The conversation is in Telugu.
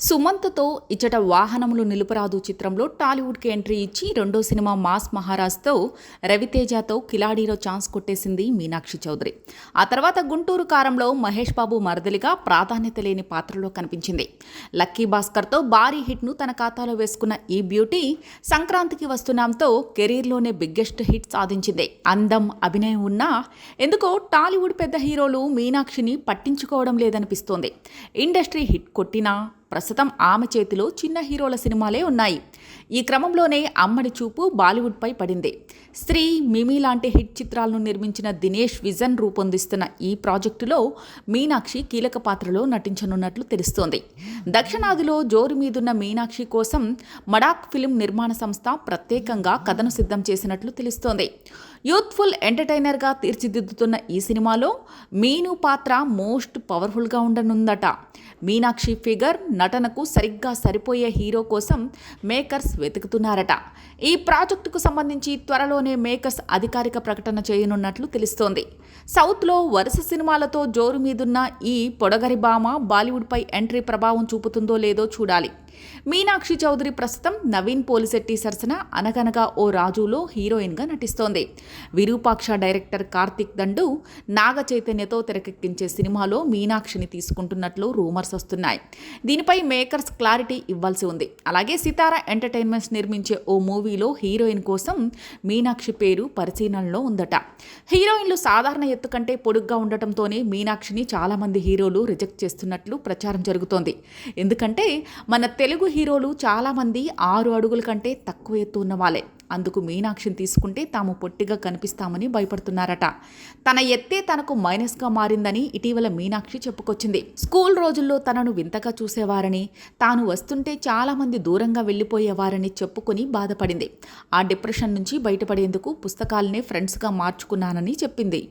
సుమంత్తో ఇచ్చట వాహనములు నిలుపురాదు చిత్రంలో టాలీవుడ్కి ఎంట్రీ ఇచ్చి రెండో సినిమా మాస్ మహారాజ్తో రవితేజతో కిలాడీలో ఛాన్స్ కొట్టేసింది మీనాక్షి చౌదరి. ఆ తర్వాత గుంటూరు కారంలో మహేష్ బాబు మరదలిగా ప్రాధాన్యత లేని పాత్రలో కనిపించింది. లక్కీ భాస్కర్తో భారీ హిట్ను తన ఖాతాలో వేసుకున్న ఈ బ్యూటీ సంక్రాంతికి వస్తున్నాంతో కెరీర్లోనే బిగ్గెస్ట్ హిట్ సాధించింది. అందం అభినయం ఉన్నా ఎందుకో టాలీవుడ్ పెద్ద హీరోలు మీనాక్షిని పట్టించుకోవడం లేదనిపిస్తోంది. ఇండస్ట్రీ హిట్ కొట్టినా ప్రస్తుతం ఆమె చేతిలో చిన్న హీరోల సినిమాలే ఉన్నాయి. ఈ క్రమంలోనే అమ్మడి చూపు బాలీవుడ్పై పడింది. స్త్రీ మిమి లాంటి హిట్ చిత్రాలను నిర్మించిన దినేష్ విజన్ రూపొందిస్తున్న ఈ ప్రాజెక్టులో మీనాక్షి కీలక పాత్రలో నటించనున్నట్లు తెలుస్తోంది. దక్షిణాదిలో జోరు మీదున్న మీనాక్షి కోసం మడాక్ ఫిలిం నిర్మాణ సంస్థ ప్రత్యేకంగా కథను సిద్ధం చేసినట్లు తెలుస్తోంది. యూత్ఫుల్ ఎంటర్టైనర్గా తీర్చిదిద్దుతున్న ఈ సినిమాలో మీను పాత్ర మోస్ట్ పవర్ఫుల్గా ఉండనుందట. మీనాక్షి ఫిగర్ నటనకు సరిగ్గా సరిపోయే హీరో కోసం మేకర్స్ వెతుకుతున్నారట. ఈ ప్రాజెక్టుకు సంబంధించి త్వరలోనే మేకర్స్ అధికారిక ప్రకటన చేయనున్నట్లు తెలుస్తోంది. సౌత్లో వరుస సినిమాలతో జోరు మీదున్న ఈ పొడగరి భామ బాలీవుడ్పై ఎంట్రీ ప్రభావం చూపుతుందో లేదో చూడాలి. మీనాక్షి చౌదరి ప్రస్తుతం నవీన్ పోలిశెట్టి సరసన అనగనగా ఓ రాజులో హీరోయిన్గా నటిస్తోంది. విరూపాక్ష డైరెక్టర్ కార్తిక్ దండు నాగ చైతన్యతో తెరకెక్కించే సినిమాలో మీనాక్షిని తీసుకుంటున్నట్లు రూమర్స్ వస్తున్నాయి. దీనిపై మేకర్స్ క్లారిటీ ఇవ్వాల్సి ఉంది. అలాగే సితారా ఎంటర్టైన్మెంట్స్ నిర్మించే ఓ మూవీలో హీరోయిన్ కోసం మీనాక్షి పేరు పరిశీలనలో ఉందట. హీరోయిన్లు సాధారణ ఎత్తు కంటే పొడుగ్గా ఉండటంతోనే మీనాక్షిని చాలామంది హీరోలు రిజెక్ట్ చేస్తున్నట్లు ప్రచారం జరుగుతోంది. ఎందుకంటే మన తెలుగు హీరోలు చాలామంది ఆరు అడుగుల కంటే తక్కువ ఎత్తు ఉన్న వాళ్ళే. అందుకు మీనాక్షిని తీసుకుంటే తాము పొట్టిగా కనిపిస్తామని భయపడుతున్నారట. తన ఎత్తే తనకు మైనస్గా మారిందని ఇటీవల మీనాక్షి చెప్పుకొచ్చింది. స్కూల్ రోజుల్లో తనను వింతగా చూసేవారని తాను వస్తుంటే చాలామంది దూరంగా వెళ్ళిపోయేవారని చెప్పుకుని బాధపడింది. ఆ డిప్రెషన్ నుంచి బయటపడేందుకు పుస్తకాలనే ఫ్రెండ్స్గా మార్చుకున్నానని చెప్పింది.